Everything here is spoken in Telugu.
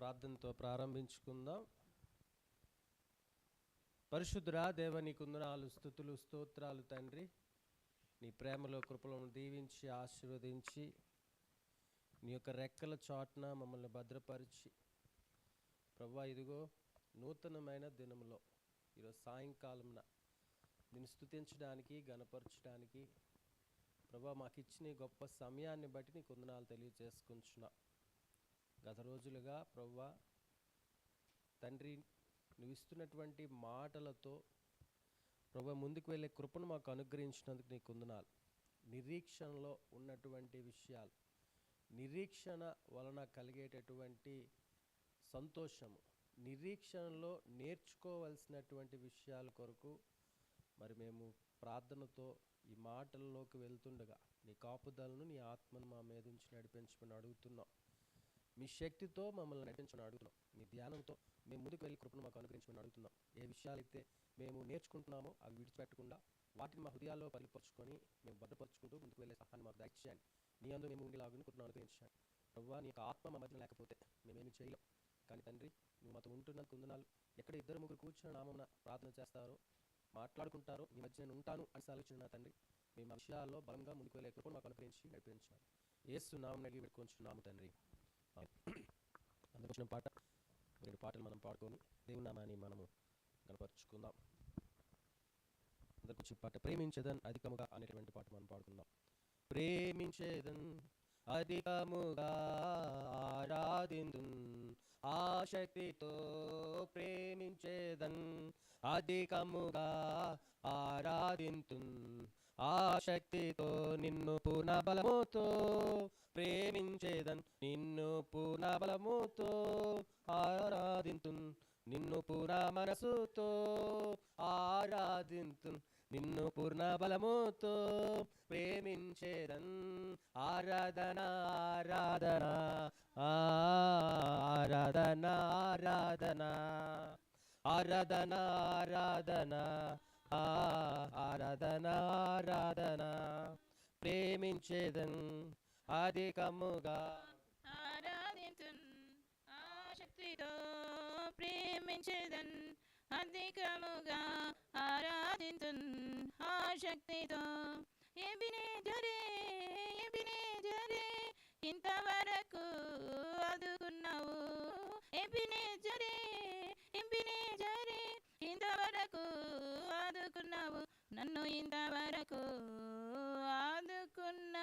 ప్రార్థనతో ప్రారంభించుకుందాం. పరిశుద్ధురా దేవ నీ కుందనాలు స్థుతులు స్తోత్రాలు తండ్రి. నీ ప్రేమలో కృపలను దీవించి ఆశీర్వదించి నీ యొక్క రెక్కల చాటున మమ్మల్ని భద్రపరిచి. ప్రభా ఇదిగో నూతనమైన దినములో ఈరోజు సాయంకాలంన దీన్ని స్తుతించడానికి గణపరచడానికి ప్రభా మాకు ఇచ్చిన గొప్ప సమయాన్ని బట్టి నీ కుందనాలు తెలియజేసుకుంటున్నా. గత రోజులుగా ప్రవ్వ తండ్రి నువ్వు ఇస్తున్నటువంటి మాటలతో ప్రభు ముందుకు వెళ్ళే కృపను మాకు అనుగ్రహించినందుకు నీ వందనాలు. నిరీక్షణలో ఉన్నటువంటి విషయాలు నిరీక్షణ వలన కలిగేటటువంటి సంతోషము నిరీక్షణలో నేర్చుకోవలసినటువంటి విషయాల కొరకు మరి మేము ప్రార్థనతో ఈ మాటల్లోకి వెళ్తుండగా నీ కాపుదలను నీ ఆత్మను మా మీద ఉంచి నడిపించమని అడుగుతున్నాం. మీ శక్తితో మమ్మల్ని నడిపించమని అడుగుతున్నాం. మీ ధ్యానంతో మేము ముందుకు వెళ్ళి కృపను మాకు అనుగ్రహించమని అడుగుతున్నాం. ఏ విషయాలైతే మేము నేర్చుకుంటున్నామో అవి విడిచిపెట్టకుండా వాటిని మా హృదయాల్లో పరిపరుచుకొని మేము భద్రపరుచుకుంటూ ముందుకు వెళ్ళే సహాయాన్ని మాకు దయచేయండి. నీ అందు మేము ఉండేలాగా కృపను అనుగ్రహించండి. ప్రవ్వా నీ యొక్క ఆత్మ మా మధ్య లేకపోతే మేమేమి చేయలేం. కానీ తండ్రి నువ్వు మాతో ఉంటున్న కుందనాలు ఎక్కడ ఇద్దరు ముగ్గురు కూర్చున్న నామమున ప్రార్థన చేస్తారో మాట్లాడుకుంటారో మీ మధ్య నేను ఉంటాను అని సెలవిచ్చిన నా తండ్రి మేము మా విషయాల్లో బలంగా ముందుకు వెళ్ళే కృపను మాకు అనుగ్రహించి నడిపించాను ఏసు నామం అడిగి పెట్టుకుంటున్నాము తండ్రి. అందుకు వచ్చిన పాట రెండు పాటలు మనం పాడుకొని దేవునామాని మనము కనపరుచుకుందాం అందరికి వచ్చి పాట ప్రేమించదన్ అధికముగా అనేటువంటి పాట మనం పాడుకుందాం. ప్రేమించేదన్ అధికముగా ఆరాధిందు ఆశక్తితో ప్రేమించేదన్ అధికముగా ఆరాధింతు ఆశక్తితో నిన్ను పునబలముతో ప్రేమి ప్రేమించేదన్ నిన్ను పునబలముతో ఆరాధింతు నిన్ను పూర్ణ మనసుతో ఆరాధింతు నిన్ను పూర్ణ బలముతో ప్రేమించేదన్. ఆరాధన ఆరాధన ఆరాధన ఆరాధన ఆరాధన ఆరాధన ఆరాధన ఆరాధన ప్రేమించేదన్. అధికముగా ఆ ఆశక్తితో ప్రేమించేదన్ అధికముగా ఆ ఆశక్తితో ఎబినే జరే ఎబినే జరే ఇంతవరకు అదుకున్నావు. ఎబినే జరే ఎబినే జరే ఇంతవరకు ఆదుకున్నావు నన్ను ఇంత